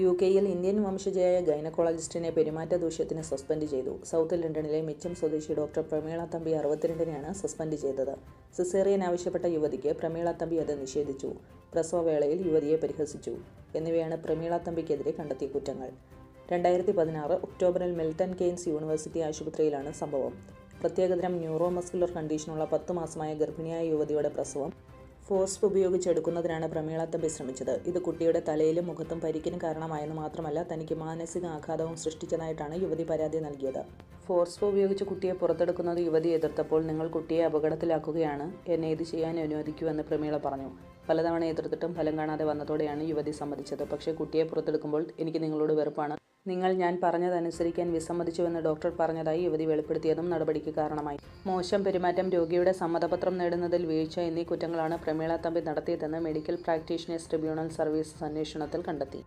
U കെയിൽ Indian വംശജയായ ഗൈനക്കോളജിസ്റ്റിനെ പെരുമാറ്റ ദൂഷ്യത്തിന് suspend ചെയ്തു. സൗത്ത് ലണ്ടനിലെ മിച്ചം സ്വദേശി ഡോക്ടർ പ്രമീള തമ്പി അറുപത്തിരണ്ടിനെയാണ് സസ്പെൻഡ് ചെയ്തത്. സിസേറിയൻ ആവശ്യപ്പെട്ട യുവതിക്ക് പ്രമീള തമ്പി അത് നിഷേധിച്ചു. പ്രസവവേളയിൽ യുവതിയെ പരിഹസിച്ചു. എന്നിവയാണ് പ്രമീള തമ്പിക്കെതിരെ കണ്ടെത്തിയ കുറ്റങ്ങൾ. രണ്ടായിരത്തി പതിനാറ് ഒക്ടോബറിൽ മിൽട്ടൺ കെയ്ൻസ് യൂണിവേഴ്സിറ്റി ആശുപത്രിയിലാണ് സംഭവം. പ്രത്യേകതരം ന്യൂറോ ന്യൂറോമസ്കുലർ കണ്ടീഷനുള്ള പത്ത് മാസമായ ഗർഭിണിയായ യുവതിയുടെ പ്രസവം ഫോസ്ഫ് ഉപയോഗിച്ചെടുക്കുന്നതിനാണ് പ്രമീള തമ്പി ശ്രമിച്ചത്. ഇത് കുട്ടിയുടെ തലയിലും മുഖത്തും പരിക്കിന് കാരണമായെന്ന് മാത്രമല്ല തനിക്ക് മാനസിക ആഘാതവും സൃഷ്ടിച്ചതായിട്ടാണ് യുവതി പരാതി നൽകിയത്. ഫോർസ്ഫ് ഉപയോഗിച്ച് കുട്ടിയെ പുറത്തെടുക്കുന്നത് യുവതി എതിർത്തപ്പോൾ നിങ്ങൾ കുട്ടിയെ അപകടത്തിലാക്കുകയാണ്. എന്നെ ഇത് ചെയ്യാൻ അനുവദിക്കുമെന്ന് പ്രമീള പറഞ്ഞു. പലതവണ എതിർത്തിട്ടും ഫലം കാണാതെ വന്നതോടെയാണ് യുവതി സമ്മതിച്ചത്. പക്ഷേ കുട്ടിയെ പുറത്തെടുക്കുമ്പോൾ എനിക്ക് നിങ്ങളോട് വെറുപ്പാണ്. നിങ്ങൾ ഞാൻ പറഞ്ഞതനുസരിക്കാൻ വിസമ്മതിച്ചുവെന്ന് ഡോക്ടർ പറഞ്ഞതായി യുവതി വെളിപ്പെടുത്തിയതും നടപടിക്ക് കാരണമായി. മോശം പെരുമാറ്റം രോഗിയുടെ സമ്മതപത്രം നേടുന്നതിൽ വീഴ്ച എന്നീ കുറ്റങ്ങളാണ് പ്രമീള തമ്പി നടത്തിയതെന്ന് മെഡിക്കൽ പ്രാക്ടീഷണേഴ്സ് ട്രിബ്യൂണൽ സർവീസ് അന്വേഷണത്തിൽ കണ്ടെത്തി.